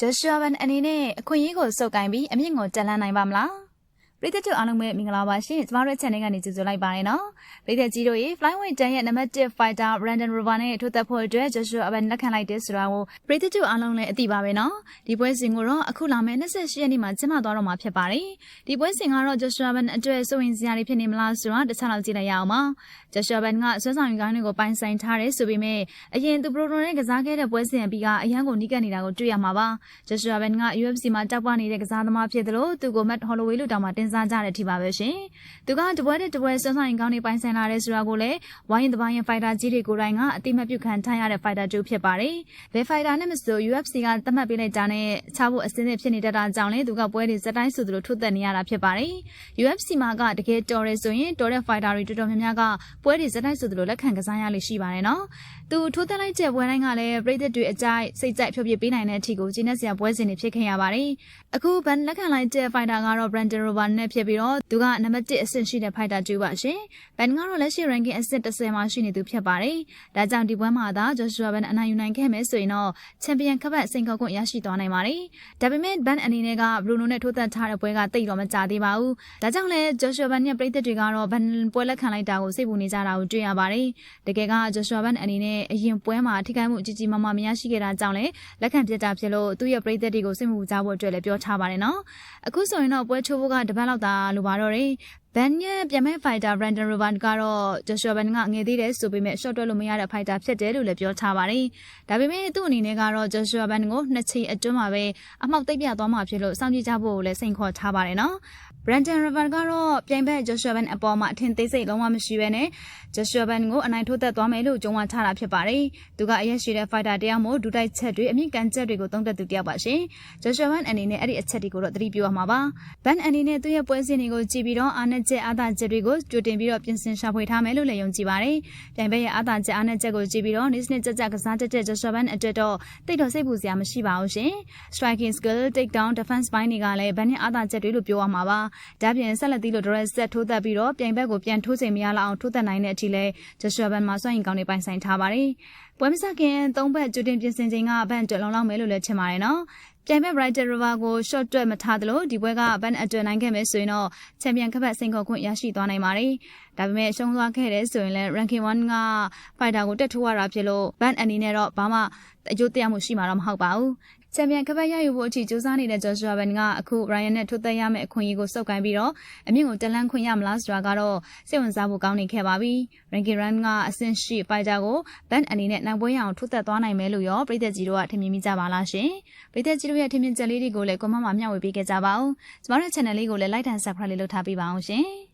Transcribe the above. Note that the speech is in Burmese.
ဂျော့ရှွာဗန်အနေနဲ့အခွင့်အရေးကိုစုပ်ကိုင်ပြီးအမြင့်ကိုတက်လှမ်းနိုင်ပါမလား ပရိသတ်တို့အားလုံးပဲမင်္ဂလာပါရှင်ကျမတို့ channel ကနေကြိုဆိုလိုက်ပါရနော်ပရိသတ်ကြီးတို့ရေ Flyweight တန်ရဲ့ number 1 fighter Brandon Rover နဲ့ထိုးသက်ဖို့အတွက် Joshua Aben လက်ခံလိုက်တဲ့ဆိုတာကိုပရိသတ်တို့အားလုံးလည်းအသိပါပဲနော်ဒီပွဲစဉ်ကိုတော့အခုလာမယ့်28ရက်နေ့မှာကျင်းပသွားတော့မှာဖြစ်ပါတယ်ဒီပွဲစဉ်ကတော့ Joshua Aben အတွက်စိုးရင်စရာတွေဖြစ်နေမလားဆိုတာတစ်ချက်လောက်ကြည့်လိုက်ရအောင်ပါ Joshua Aben ကဆွဲဆောင်ရင်ကောင်းတွေကိုပိုင်ဆိုင်ထားတယ်ဆိုပေမဲ့အရင်သူပရိုတိုနဲ့ကစားခဲ့တဲ့ပွဲစဉ်အပြီးကအရန်ကိုနီးကပ်နေတာကိုတွေ့ရမှာပါ Joshua Aben က UFC မှာတောက်ပနေတဲ့ကစားသမားဖြစ်တယ်လို့သူကို Matt Holloway လို့တောင်မှတင်စားကြတဲ့အထိပါပဲရှင်။သူကတပွဲနဲ့တပွဲဆွမ်းဆောင်ရင်ကောင်းနေပိုင်ဆိုင်လာတဲ့ဆိုတာကိုလည်းဝိုင်းရင်တပိုင်းရင်ဖိုက်တာကြီးတွေကိုယ်တိုင်ကအတိမတ်ပြုခံထားရတဲ့ဖိုက်တာတူဖြစ်ပါတယ်။ဘယ်ဖိုက်တာနဲ့မဆို UFC ကသတ်မှတ်ပေးလိုက်တာနဲ့ချဖို့အစင်းသစ်ဖြစ်နေတတ်တာကြောင့်လည်းသူကပွဲတွေစတိုင်းဆိုသလိုထုတ်သက်နေရတာဖြစ်ပါတယ်။ UFC မှာကတကယ်တော်ရဲဆိုရင်တော်တဲ့ဖိုက်တာတွေတော်တော်များများကပွဲတွေစတိုင်းဆိုသလိုလက်ခံကစားရလိမ့်ရှိပါတယ်နော်။သူထိုးသက်လိုက်တဲ့ပွဲတိုင်းကလည်းပြည်သက်တွေအကြိုက်စိတ်ကြိုက်ဖြုတ်ပြပေးနိုင်တဲ့အထီကိုဂျင်းနဲ့စရာပွဲစဉ်တွေဖြစ်ခဲ့ရပါတယ်။အခုဘန်လက်ခံလိုက်တဲ့ဖိုက်တာကတော့ Brandon Rover နဲ့ဖြစ်ပြီးတော့သူကနံပါတ်1အဆင့်ရှိတဲ့ဖိုက်တာတူပါရှင်။ဘန်ကတော့လက်ရှိ ranking အဆင့်30မှာရှိနေသူဖြစ်ပါတယ်။ဒါကြောင့်ဒီပွဲမှာသာ Joshua Ban အနိုင်ယူနိုင်ခဲ့မယ်ဆိုရင်တော့ Champion ခပတ်စိန်ခေါ်ခွင့်ရရှိသွားနိုင်ပါတယ်။ဒါပေမဲ့ Ban အနေနဲ့က Bruno နဲ့ထိုးသက်ထားတဲ့ပွဲကတိတ်တော့မကြသေးပါဘူး။ဒါကြောင့်လည်း Joshua Ban ရဲ့ပြည်သက်တွေကတော့ Ban ပွဲလက်ခံလိုက်တာကိုစိတ်ပူနေကြတာကိုတွေ့ရပါတယ်။တကယ်က Joshua Ban အနေနဲ့အရင်ပွဲမှာထိခိုက်မှုအကြီးကြီးမားမားမရရှိခဲ့တာကြောင့်လည်းလက်ခံပြစ်တာဖြစ်လို့သူ့ရဲ့ပြည်သက်တွေကိုစိတ်မပူကြဖို့အတွက်လည်းပြောထားပါတယ်နော်။အခုဆိုရင်တော့ပွဲချိုးဖို့ကတပတ်လောက်သာလိုပါတော့တယ်။ ဘန်ရဲ့ပြန်မဲ့ဖိုက်တာ Brandon Rovan ကတော့ Joshua Ban ကငယ်သေးတယ်ဆိုပေမဲ့ short တွဲလို့မရတဲ့ဖိုက်တာဖြစ်တယ်လို့လည်းပြောထားပါတယ်။ဒါပေမဲ့သူ့အနေနဲ့ကတော့ Joshua Ban ကိုနှစ်ချိန်အတွင်းမှာပဲအမှောက်သိပ်ပြသွားမှာဖြစ်လို့စောင့်ကြည့်ကြဖို့လည်းစိန်ခေါ်ထားပါတယ်နော်။ Brandon Rovan ကတော့ပြိုင်ဘက် Joshua Ban အပေါ်မှာအထင်သေးစိတ်လုံးဝမရှိဘဲနဲ့ Joshua Ban ကိုအနိုင်ထိုးသက်သွားမယ်လို့ကြုံဝါထားတာဖြစ်ပါတယ်။သူကအရက်ရှိတဲ့ fighter တယောက်မို့ဒူတိုက်ချက်တွေအမြင့်ကန်ချက်တွေကိုသုံးသက်သူတယောက်ပါရှင်။ Joshua Ban အနေနဲ့အဲ့ဒီအချက်တွေကိုတော့သတိပြုရမှာပါ။ Ban အနေနဲ့သူ့ရဲ့ပွဲစဉ်တွေကိုကြည့်ပြီးတော့အားနည်းချက်အားသာချက်တွေကိုကြိုတင်ပြီးတော့ပြင်ဆင်ရှာဖွေထားမယ်လို့လည်းယုံကြည်ပါတယ်။ပြိုင်ဘက်ရဲ့အားသာချက်အားနည်းချက်ကိုကြည့်ပြီးတော့နေ့စဉ်ကြကြကစားတတ်တဲ့ Joshua Ban အတွက်တော့တိတ်တော့စိတ်ပူစရာမရှိပါဘူးရှင်။ Striking skill, takedown, defense ဘိုင်းတွေကလည်း Ban ရဲ့အားသာချက်တွေလို့ပြောရမှာပါ။ဒါပြင်ဆက်လက်သီးလို့ direct set ထိုးသက်ပြီးတော့ပြိုင်ဘက်ကိုပြန်ထိုးချိန်မရလောက်အောင်ထိုးသက်နိုင်တဲ့အထိလဲ Joshua Ban မှာစွန့်ရင်ကောင်းနေပိုင်ဆိုင်ထားပါတယ်။ပွဲမစခင်သုံးဘက်ကြိုတင်ပြင်ဆင်ချိန်ကဘန်အတွက်လုံလောက်မယ်လို့လည်းထင်ပါတယ်နော်။ ပြိုင်ဘက် Brighter River ကို short တွက်မထားသလိုဒီပွဲကဘန်အတွက်နိုင်ခဲ့မယ်ဆိုရင်တော့ချန်ပီယံခပတ်စိန်ခေါ်ခွင့်ရရှိသွားနိုင်ပါတယ်။ဒါပေမဲ့ရှုံးသွားခဲ့တဲ့ဆိုရင်လည်း ranking 1က fighter ကိုတက်ထိုးရတာဖြစ်လို့ဘန်အနေနဲ့တော့ဘာမှအကျိုးတရားမှုရှိမှာတော့မဟုတ်ပါဘူး။ချန်ပီယံကပတ်ရယူဖို့အထိစူးစမ်းနေတဲ့ Joshua Ben ကအခု Ryan နဲ့ထိုးသက်ရမယ့်အခွင့်အရေးကိုစုပ်ကိုင်းပြီးတော့အမြင့်ကိုတက်လန်းခွင့်ရမလားဆိုတာကတော့စိတ်ဝင်စားဖို့ကောင်းနေခဲ့ပါပြီ။ Ranking Run ကအဆင့်ရှိ fighter ကို Ben အနေနဲ့နိုင်ပွဲရအောင်ထိုးသက်သွားနိုင်မယ်လို့ရောပြည်သက်ကြီးတို့ကထင်မြင်မိကြပါလားရှင်။ပြည်သက်ကြီးတို့ရဲ့ထင်မြင်ချက်လေးတွေကိုလည်း comment မှာမျှဝေပေးခဲ့ကြပါဦး။ကျမတို့ channel လေးကိုလည်း like and subscribe လေးလုပ်ထားပေးပါအောင်ရှင်။